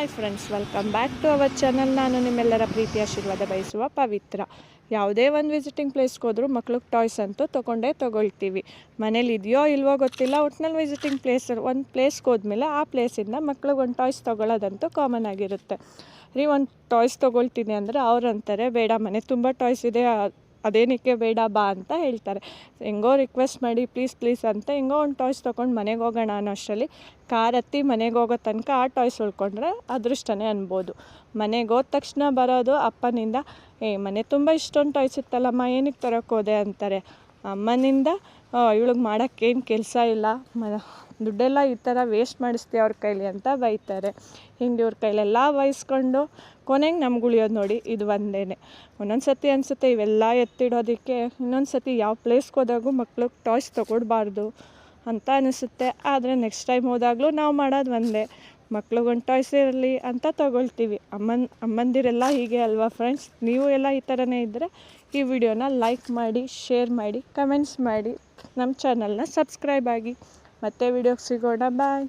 Hi friends welcome back to our channel ನಾನು ನಿಮ್ಮೆಲ್ಲರ ಪ್ರೀತಿ, ಆಶೀರ್ವಾದ ಬಯಸುವ ಪವಿತ್ರ. ಯಾವುದೇ ಒಂದು ವಿಸಿಟಿಂಗ್ ಪ್ಲೇಸ್ಗೆ ಹೋದರೂ ಮಕ್ಳಿಗೆ ಟಾಯ್ಸ್ ಅಂತೂ ತೊಗೊಂಡೇ ತೊಗೊಳ್ತೀವಿ. ಮನೇಲಿ ಇದೆಯೋ ಇಲ್ವೋ ಗೊತ್ತಿಲ್ಲ, ಒಟ್ನಲ್ಲಿ ವಿಸಿಟಿಂಗ್ ಪ್ಲೇಸ್ ಒಂದು ಪ್ಲೇಸ್ಗೆ ಹೋದ್ಮೇಲೆ ಆ ಪ್ಲೇಸಿಂದ ಮಕ್ಳಿಗೆ ಒಂದು ಟಾಯ್ಸ್ ತೊಗೊಳ್ಳೋದಂತೂ ಕಾಮನ್ ಆಗಿರುತ್ತೆ. ರೀ, ಒಂದು ಟಾಯ್ಸ್ ತೊಗೊಳ್ತೀನಿ ಅಂದರೆ ಅವ್ರು ಅಂತಾರೆ, ಬೇಡ ಮನೆ, ತುಂಬ ಟಾಯ್ಸ್ ಇದೆ ಅದೇನಕ್ಕೆ ಬೇಡ ಬಾ ಅಂತ ಹೇಳ್ತಾರೆ. ಹೆಂಗೋ ರಿಕ್ವೆಸ್ಟ್ ಮಾಡಿ ಪ್ಲೀಸ್ ಪ್ಲೀಸ್ ಅಂತ ಹೆಂಗೋ ಒಂದು ಟಾಯ್ಸ್ ತೊಗೊಂಡು ಮನೆಗೆ ಹೋಗೋಣ ಅನ್ನೋ ಅಷ್ಟರಲ್ಲಿ ಕಾರ್ ಹತ್ತಿ ಮನೆಗೆ ಹೋಗೋ ತನಕ ಆ ಟಾಯ್ಸ್ ಉಳ್ಕೊಂಡ್ರೆ ಅದೃಷ್ಟನೇ ಅನ್ಬೋದು. ಮನೆಗೆ ಹೋದ ತಕ್ಷಣ ಬರೋದು ಅಪ್ಪನಿಂದ, ಏ, ಮನೆ ತುಂಬ ಇಷ್ಟೊಂದು ಟಾಯ್ಸ್ ಇತ್ತಲ್ಲಮ್ಮ, ಏನಕ್ಕೆ ತರೋಕೆ ಹೋದೆ? ಅಂತಾರೆ. ಅಮ್ಮನಿಂದ ಇವಳಿಗೆ ಮಾಡೋಕ್ಕೇನು ಕೆಲಸ ಇಲ್ಲ. ಮ, ದುಡ್ಡೆಲ್ಲ ಈ ಥರ ವೇಸ್ಟ್ ಮಾಡಿಸ್ತೀಯ ಅವ್ರ ಕೈಲಿ ಅಂತ ಬೈತಾರೆ. ಹಿಂಗೆ ಇವ್ರ ಕೈಲೆಲ್ಲ ಬೈಸ್ಕೊಂಡು ಕೊನೆಗೆ ನಮ್ಗೆ ಉಳಿಯೋದು ನೋಡಿ ಇದು ಒಂದೇ ಒಂದೊಂದು ಸತಿ ಅನಿಸುತ್ತೆ ಇವೆಲ್ಲ ಎತ್ತಿಡೋದಕ್ಕೆ. ಇನ್ನೊಂದು ಸತಿ ಯಾವ ಪ್ಲೇಸ್ಗೆ ಹೋದಾಗೂ ಮಕ್ಕಳು ಟಾಯ್ಸ್ ತೊಗೊಡ್ಬಾರ್ದು ಅಂತ ಅನಿಸುತ್ತೆ. ಆದರೆ ನೆಕ್ಸ್ಟ್ ಟೈಮ್ ಹೋದಾಗಲೂ ನಾವು ಮಾಡೋದು ಒಂದೇ. ಮಕ್ಳಿಗೊಂದು ಟಾಯ್ಸ್ ಇರಲಿ ಅಂತ ತೊಗೊಳ್ತೀವಿ. ಅಮ್ಮನ, ಅಮ್ಮಂದಿರೆಲ್ಲ ಹೀಗೆ ಅಲ್ವಾ ಫ್ರೆಂಡ್ಸ್ ನೀವು ಎಲ್ಲ ಈ ಥರನೇ ಇದ್ದರೆ ಈ ವಿಡಿಯೋನ ಲೈಕ್ ಮಾಡಿ ಶೇರ್ ಮಾಡಿ ಕಮೆಂಟ್ಸ್ ಮಾಡಿ. ನಮ್ಮ ಚಾನಲ್ನ ಸಬ್ಸ್ಕ್ರೈಬ್ ಆಗಿ. ಮತ್ತೆ ವಿಡಿಯೋಗೆ ಸಿಗೋಣ. ಬಾಯ್